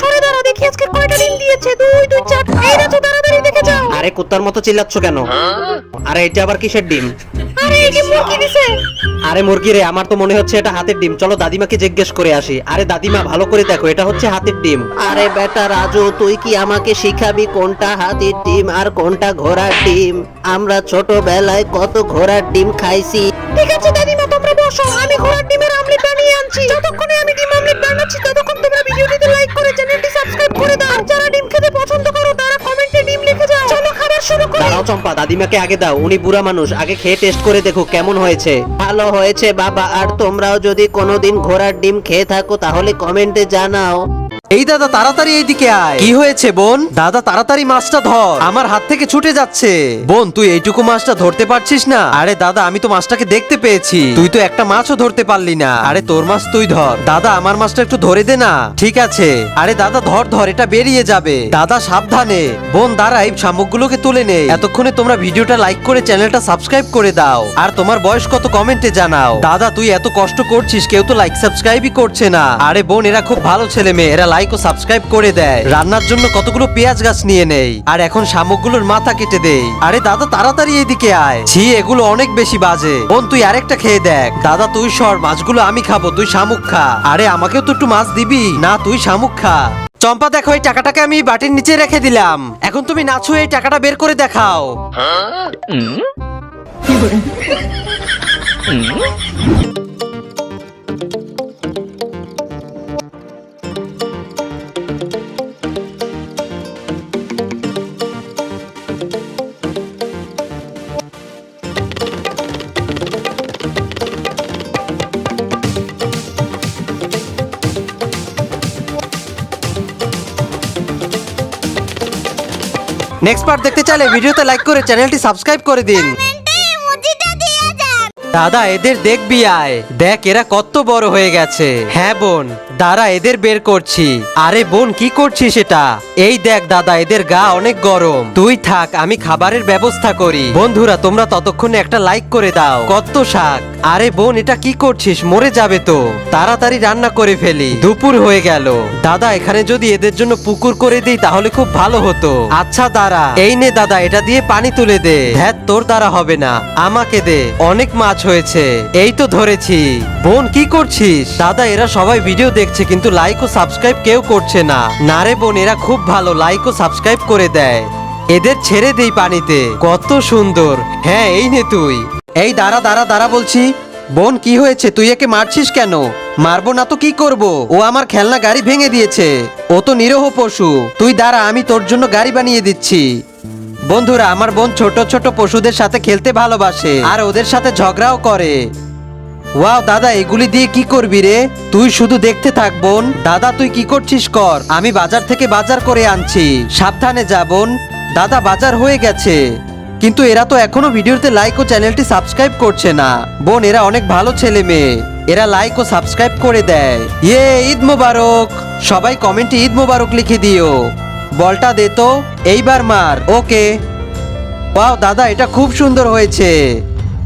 সরে দাঁড়া দেখি আজকে কয়টা ডিম দিয়েছে? দুই দুই চার। এই তো তাড়াতাড়ি দেখে যাও। আরে কুত্তার মতো চিল্লাচ্ছ কেন? আরে এটা আবার কিসের ডিম? আরে এই মুরগি দিছে। আরে মুরগি রে আমার তো মনে হচ্ছে এটা হাতের ডিম। চলো দাদিমাকে জিজ্ঞেস করে আসি। আরে দাদিমা ভালো করে দেখো এটা হচ্ছে হাতের ডিম। আরে বেটা রাজু তুই কি আমাকে শিখাবি কোনটা হাতির ডিম আর কোনটা ঘোড়ার ডিম? আমরা ছোটবেলায় কত ঘোড়ার ডিম খাইছি। ঠিক আছে দাদিমা তোমরা বসো। আমি ঘোড়ার ডিমের দাঁড়াও চম্পা, দাদিমাকে আগে দাও, উনি বুড়া মানুষ। আগে খেয়ে টেস্ট করে দেখো কেমন হয়েছে। ভালো হয়েছে বাবা, আর তোমরাও যদি কোনোদিন ঘোড়ার ডিম খেয়ে থাকো, তাহলে কমেন্টে জানাও। এই দাদা তাড়াতাড়ি এইদিকে আয়। কি হয়েছে বোন? দাদা তাড়াতাড়ি মাছটা ধর। আমার হাত থেকে ছুটে যাচ্ছে। বোন তুই এইটুকু মাছটা ধরতে পারছিস না? আরে দাদা আমি তো মাছটাকে দেখতে পেয়েছি। তুই তো একটা মাছও ধরতে পারলি না। আরে তোর মাছ তুই ধর। দাদা আমার মাছটা একটু ধরে দে না। ঠিক আছে। আরে দাদা ধর ধর এটা বেরিয়ে যাবে। দাদা সাবধানে। বোন দাঁড়া এই শামুকগুলোকে তুলে নে। এতক্ষণে তোমরা ভিডিওটা লাইক করে চ্যানেলটা সাবস্ক্রাইব করে দাও। আর তোমার বয়স কত কমেন্টে জানাও। দাদা তুই এত কষ্ট করছিস কেউ তো লাইক সাবস্ক্রাইবই করছে না। আরে বোন এরা খুব ভালো ছেলে মেয়ে এরা লাইক ও সাবস্ক্রাইব করে দেয়। রান্নার জন্য কতগুলো পেঁয়াজ গাছ নিয়ে নেই। আর এখন শামুকগুলোর মাথা কেটে দেই। আরে দাদা তাড়াতাড়ি এইদিকে আয়। ছি এগুলো অনেক বেশি বাজে। বোন তুই আরেকটা খেয়ে দেখ। দাদা তুই সর মাছগুলো আমি খাব তুই শামুক খা। আরে আমাকেও তো একটু মাছ দিবি? না তুই শামুক খা। চম্পা দেখো এই টাকাটাকে আমি বাটির নিচে রেখে দিলাম। এখন তুমি নাচো এই টাকাটা বের করে দেখাও। নেক্সট পার্ট দেখতে চাইলে ভিডিওতে লাইক করে চ্যানেলটি সাবস্ক্রাইব করে দিন। দাদা, এদের দেখবি আয়। দেখ, এরা কত বড় হয়ে গেছে। হ্যাঁ বোন, দাঁড়া, এদের বের করছি। আরে বোন, কি করছিস এটা? এই দেখ দাদা, এদের গা অনেক গরম। তুই থাক, আমি খাবারের ব্যবস্থা করি। বন্ধুরা, তোমরা ততক্ষণে একটা লাইক করে দাও। কত শাক। আরে বোন, এটা কি করছিস? মরে যাবে তো। তাড়াতাড়ি রান্না করে ফেলি। দুপুর হয়ে গেল। দাদা, এখানে যদি এদের জন্য পুকুর করে দিই, তাহলে খুব ভালো হতো। আচ্ছা দাঁড়া। এই নে দাদা, এটা দিয়ে পানি তুলে দে। হ্যাঁ তোর দ্বারা হবে না। আমাকে দে। অনেক মাছ হয়েছে। এই তো ধরেছি। বোন, কি করছিস? দাদা, এরা সবাই ভিডিও দেখছে, কিন্তু লাইক ও সাবস্ক্রাইব কেউ করছে না। না রে বোন, এরা খুব ভালো লাইক ও সাবস্ক্রাইব করে দেয়। এদের ছেড়ে দেই পানিতে। কত সুন্দর। হ্যাঁ এই নে তুই। এই দাঁড়া দাঁড়া দাঁড়া বলছি। বোন, কি হয়েছে? তুই একে মারছিস কেন? মারবো না তো কি করব? ও আমার খেলনা গাড়ি ভেঙে দিয়েছে। ও তো নিরহ পশু। তুই দাঁড়া, আমি তোর জন্য গাড়ি বানিয়ে দিচ্ছি। বন্ধুরা, আমার বোন ছোট ছোট পশুদের সাথে খেলতে ভালোবাসে আর ওদের সাথে ঝগড়াও করে। ওয়াও, দাদা, এগুলি দিয়ে কি করবি রে? তুই শুধু দেখতে থাক, বোন। দাদা, তুই কি করছিস কর? আমি বাজার থেকে বাজার করে আনছি। সাবধানে যা, বোন। দাদা, বাজার হয়ে গেছে। কিন্তু এরা তো এখনও ভিডিওতে লাইক ও চ্যানেলটি সাবস্ক্রাইব করছে না। বোন, এরা অনেক ভালো ছেলে মেয়ে। এরা লাইক ও সাবস্ক্রাইব করে দেয়। ইয়ে ঈদ মোবারক। সবাই কমেন্টে ঈদ মোবারক লিখে দিও। বলটা দে তো এইবার মার ওকে। বাহ দাদা এটা খুব সুন্দর হয়েছে।